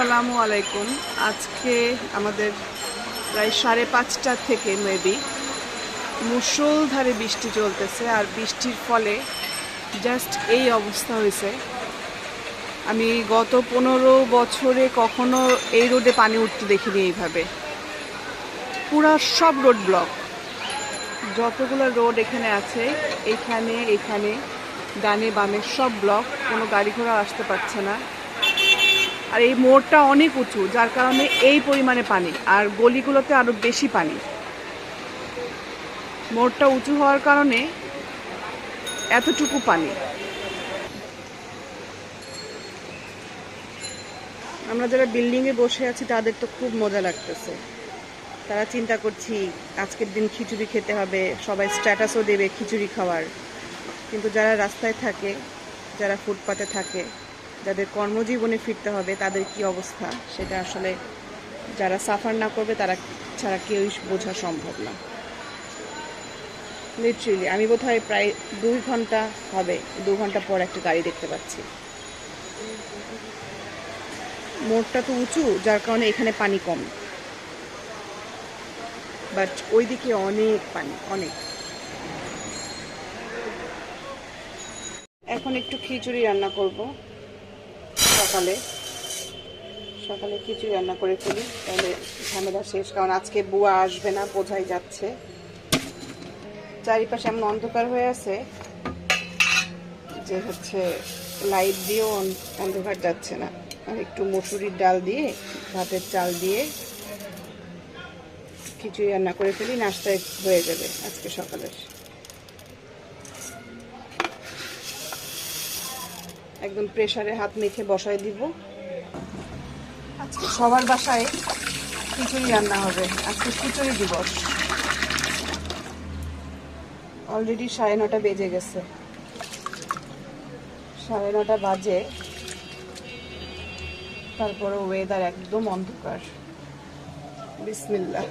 আসসালামু আলাইকুম। আজকে আমাদের প্রায় সাড়ে পাঁচটা থেকে মেবি মুষলধারে বৃষ্টি চলতেছে আর বৃষ্টির ফলে জাস্ট এই অবস্থা হয়েছে। আমি গত পনেরো বছরে কখনো এই রোডে পানি উঠতে দেখিনি এইভাবে। পুরা সব রোড ব্লক, যতগুলো রোড এখানে আছে, এখানে এখানে, ডানে, বামে সব ব্লক, কোনো গাড়ি ঘোড়া আসতে পারছে না। আর এই মোড়টা অনেক উঁচু, যার কারণে এই পরিমাণে পানি, আর গলিগুলোতে আরও বেশি পানি। মোড়টা উঁচু হওয়ার কারণে এতটুকু পানি। আমরা যারা বিল্ডিংয়ে বসে আছি, তাদের তো খুব মজা লাগতেছে। তারা চিন্তা করছি, আজকের দিন খিচুড়ি খেতে হবে, সবাই স্ট্যাটাসও দেবে খিচুড়ি খাওয়ার। কিন্তু যারা রাস্তায় থাকে, যারা ফুটপাতে থাকে যাদের কর্মজীবনে ফিরতে হবে, তাদের কি অবস্থা? সেটা আসলে যারা সাফার না করবে, তারা ছাড়া কেউই বোঝা সম্ভব না। লিটারেলি আমি বোধ হয় প্রায় দুই ঘণ্টা হবে, দু ঘণ্টা পর একটা গাড়ি দেখতে পাচ্ছি। মোড়টা তো উঁচু, যার কারণে এখানে পানি কম। বাট ওইদিকে অনেক পানি, অনেক। এখন একটু খিচুড়ি রান্না করব। সকালে। সকালে খিচুড়ি রান্না করে ফেলি, তাহলে ঝামেলা শেষ, কারণ আজকে বুয়া আসবে না, বোঝাই যাচ্ছে। চারিপাশে এমন অন্ধকার হয়ে আছে যে হচ্ছে লাইট দিয়েও অন্ধকার যাচ্ছে না। আর একটু মসুরির ডাল দিয়ে, ভাতের চাল দিয়ে খিচুড়ি রান্না করে ফেলি, নাস্তায় হয়ে যাবে আজকে সকালের। একদম প্রেসারে হাত মেখে বসাই দিব। আজকে সবার বাসায় খিচুড়ি রান্না হবে। আজকে খিচুড়ি দিবস। অলরেডি সাড়ে নটা বেজে গেছে। সাড়ে নটা বাজে। তারপরে ওয়েদার একদম অন্ধকার। বিসমিল্লা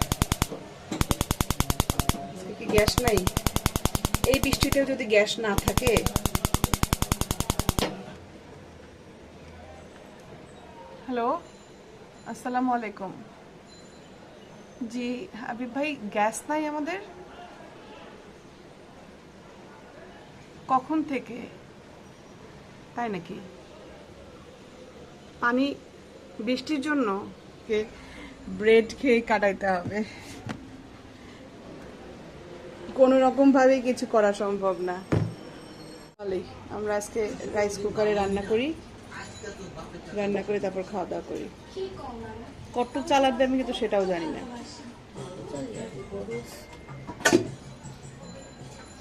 কি গ্যাস নাই? এই বৃষ্টিতেও যদি গ্যাস না থাকে হ্যালো আসসালামু আলাইকুম জি হাবিব ভাই গ্যাস নাই আমাদের? কখন থেকে? তাই নাকি? পানি, বৃষ্টির জন্য ব্রেড খেয়ে কাটাইতে হবে। কোনো রকমভাবে কিছু করা সম্ভব না। ভালোই আমরা আজকে রাইস কুকারে রান্না করি। রান্না করে তারপর খাওয়া দাওয়া করি। কত চালাবে আমি কিন্তু সেটাও জানি না।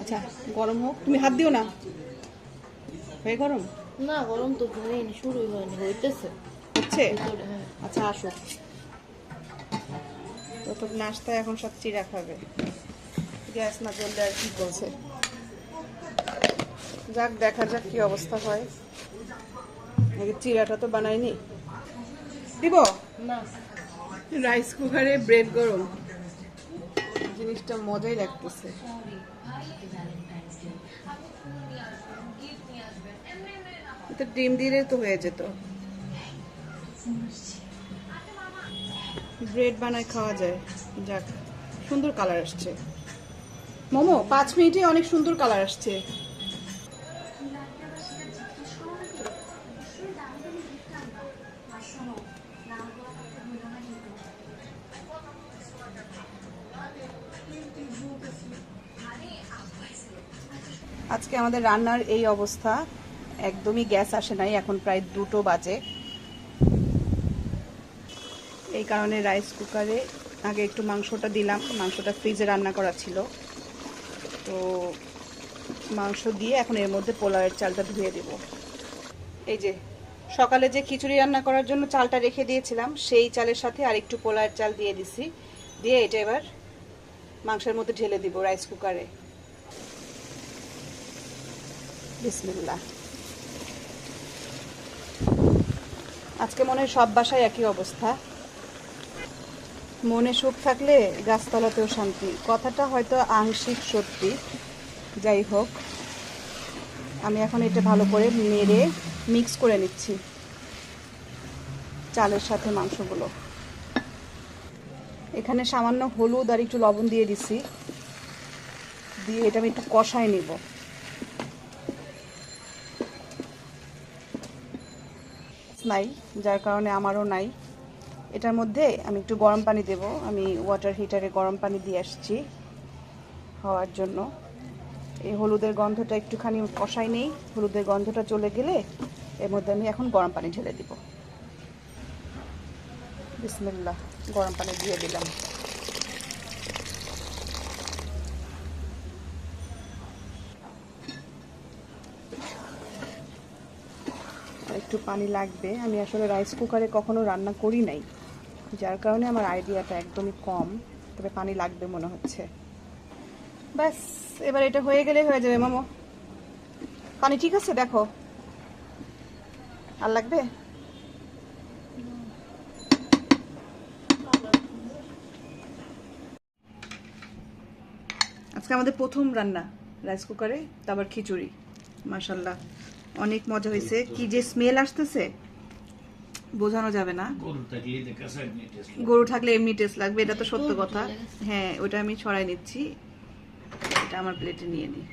আচ্ছা গরম হোক। তুমি হাত দিও না। হয়ে গরম? না গরম তো হয়নি শুরুই হয়নি হইতেছে। হচ্ছে? হ্যাঁ। আচ্ছা আসো। তো নাস্তা এখন সব চিরা খাবে। গ্যাস না জ্বললে আর কি বলছে যাক দেখা যাক কি অবস্থা হয়। চিরাটা তো বানাইনি। দিব? না। রাইস কুকারে ব্রেড গরম। জিনিসটা মজাই লাগতেছে। ডিম দিলে তো হয়ে যেত। ব্রেড বানায় খাওয়া যায়। যাক সুন্দর কালার আসছে। মোমো পাঁচ মিনিটে অনেক সুন্দর কালার আসছে। আজকে আমাদের রান্নার এই অবস্থা। একদমই গ্যাস আসে নাই, এখন প্রায় দুটো বাজে। এই কারণে রাইস কুকারে আগে একটু মাংসটা দিলাম, মাংসটা ফ্রিজে রান্না করা ছিল। তো মাংস দিয়ে এখন এর মধ্যে পোলাওয়ের চালটা ধুয়ে দেব। এই যে, সকালে যে খিচুড়ি রান্না করার জন্য চালটা রেখে দিয়েছিলাম, সেই চালের সাথে আর একটু পোলাওয়ের চাল দিয়ে দিছি। দিয়ে এটা এবার মাংসের মধ্যে ঢেলে দিব রাইস কুকারে। বিসমিল্লাহ। আজকে মনে হয় সব বাসায় একই অবস্থা। মনে সুখ থাকলে গাছতলাতেও শান্তি। কথাটা হয়তো আংশিক সত্যি। যাই হোক, আমি এখন এটা ভালো করে মেরে মিক্স করে নিচ্ছি। চালের সাথে মাংসগুলো। এখানে সামান্য হলুদ আর একটু লবণ দিয়ে দিছি। দিয়ে এটা আমি একটু কষায় নিব। নাই, যার কারণে আমারও নাই। এটার মধ্যে আমি একটু গরম পানি দেব। আমি ওয়াটার হিটারে গরম পানি দিয়ে আসছি হওয়ার জন্য। এই হলুদের গন্ধটা একটুখানি কষাই নেই। হলুদের গন্ধটা চলে গেলে এর মধ্যে আমি এখন গরম পানি ঢেলে দিব। বিসমিল্লা গরম পানি দিয়ে দিলাম। একটু পানি লাগবে। আমি আসলে রাইস কুকারে কখনো রান্না করি নাই। যার কারণে আমার আইডিয়াটা একদমই কম। তবে পানি লাগবে মনে হচ্ছে। ব্যাস, এবার এটা হয়ে গেলে হয়ে যাবে, মামো। পানি ঠিক আছে? দেখো। আর লাগবে? আজকে আমাদের প্রথম রান্না রাইস কুকারে তারপর খিচুড়ি। মাশাল্লাহ অনেক মজা হয়েছে। কি যে স্মেল আসতেছে বোঝানো যাবে না। গরু থাকলে এমনি টেস্ট এমনি টেস্ট লাগবে এটা তো সত্য কথা। হ্যাঁ ওটা আমি ছড়াই নিচ্ছি। এটা আমার প্লেটে নিয়ে নিই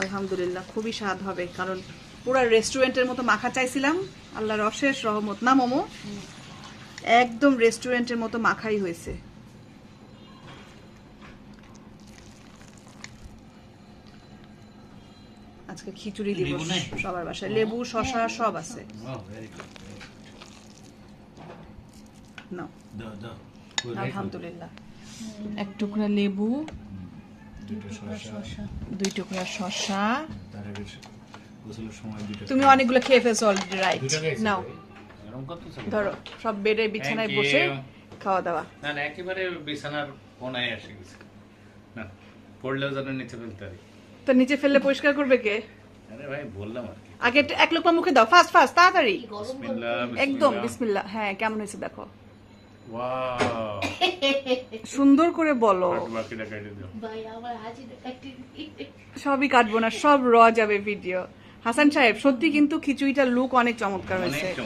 আলহামদুলিল্লাহ খুবই স্বাদ হবে কারণ পুরো রেস্টুরেন্টের মতো মাখা চাইছিলাম। আল্লাহর অশেষ রহমত। না মোমো? একদম রেস্টুরেন্টের মতো মাখাই হয়েছে। আজকে খিচুড়ি দিব সবার বাসায়। লেবু শশা সব আছে। আলহামদুলিল্লাহ। এক টুকরা লেবু দুই টুকরা শশা তুমি অনেকগুলো খেয়ে ফেলছো অলরেডি রাইট নাও? ধরো সব বেডে বিছানায় বসে খাওয়া দাওয়া। না না একেবারে বিছানার কোনায় এসে গেছে না পড়লেও যেন নিচে ফেলতে পারি। তো নিচে ফেললে পরিষ্কার করবে কে? আরে ভাই বললাম আর কি। আগে এক লোকমা মুখে দাও ফাস্ট ফাস্ট তাড়াতাড়ি। একদম বিসমিল্লাহ। হ্যাঁ কেমন হয়েছে দেখো। সুন্দর করে বলো। সবই কাটবো না সব র যাবে ভিডিও হাসান সাহেব সত্যি কিন্তু খিচুড়িটার লুক অনেক চমৎকার অনেক হয়েছে।